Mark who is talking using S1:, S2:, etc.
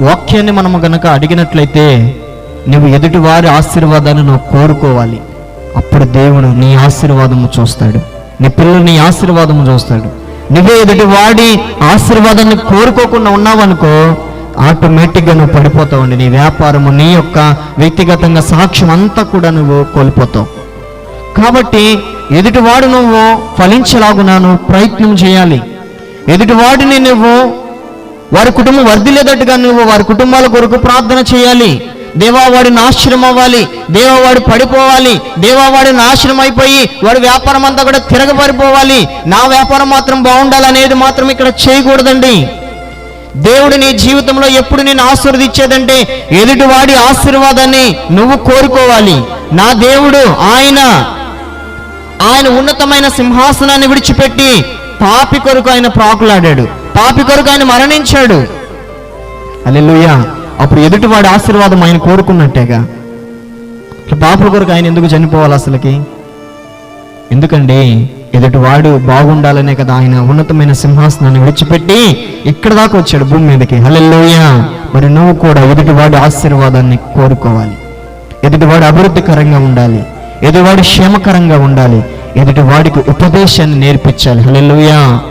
S1: వాక్యాన్ని మనము గనక అడిగినట్లయితే నువ్వు ఎదుటి వారి ఆశీర్వాదాన్ని నువ్వు కోరుకోవాలి. అప్పుడు దేవుడు నీ ఆశీర్వాదము చూస్తాడు. నీ పిల్లలు నీ ఆశీర్వాదము చూస్తాడు. నువ్వే ఎదుటి వాడి ఆశీర్వాదాన్ని కోరుకోకుండా ఉన్నావనుకో ఆటోమేటిక్గా నువ్వు పడిపోతావండి నీ వ్యాపారము నీ యొక్క వ్యక్తిగతంగా సాక్ష్యం అంతా కూడా నువ్వు కోల్పోతావు. కాబట్టి ఎదుటివాడు నువ్వు ఫలించలాగునా నువ్వు ప్రయత్నం చేయాలి. ఎదుటివాడిని నువ్వు వారి కుటుంబం వర్ధిల్లేటట్టుగా నువ్వు వారి కుటుంబాల కొరకు ప్రార్థన చేయాలి. దేవా వాడి నాశనం అవ్వాలి. దేవావాడు పడిపోవాలి. దేవా వాడి నాశనం అయిపోయి వాడి వ్యాపారం అంతా కూడా తిరగబడిపోవాలి. నా వ్యాపారం మాత్రం బాగుండాలనేది మాత్రం ఇక్కడ చేయకూడదండి. దేవుడు నీ జీవితంలో ఎప్పుడు నేను ఆశీర్వదించేదంటే ఎదుటివాడి ఆశీర్వాదాన్ని నువ్వు కోరుకోవాలి. నా దేవుడు ఆయన ఆయన ఉన్నతమైన సింహాసనాన్ని విడిచిపెట్టి పాపి కొరకు ఆయన ప్రాకులాడాడు. పాపి కొరకు ఆయన మరణించాడు. అల్లెలుయ్యా అప్పుడు ఎదుటివాడి ఆశీర్వాదం ఆయన కోరుకున్నట్టేగా. ఇట్లా పాపల కొరకు ఆయన ఎందుకు చనిపోవాలి అసలుకి? ఎందుకండి ఎదుటివాడు బాగుండాలనే కదా ఆయన ఉన్నతమైన సింహాసనాన్ని విడిచిపెట్టి ఇక్కడ దాకా వచ్చాడు భూమి మీదకి. హల్లెలూయా. మరి నువ్వు కూడా ఎదుటివాడి ఆశీర్వాదాన్ని కోరుకోవాలి. ఎదుటివాడు అభివృద్ధికరంగా ఉండాలి. ఎదుటివాడు క్షేమకరంగా ఉండాలి. ఎదుటి వాడికి ఉపదేశాన్ని నేర్పించాలి. హల్లెలూయా.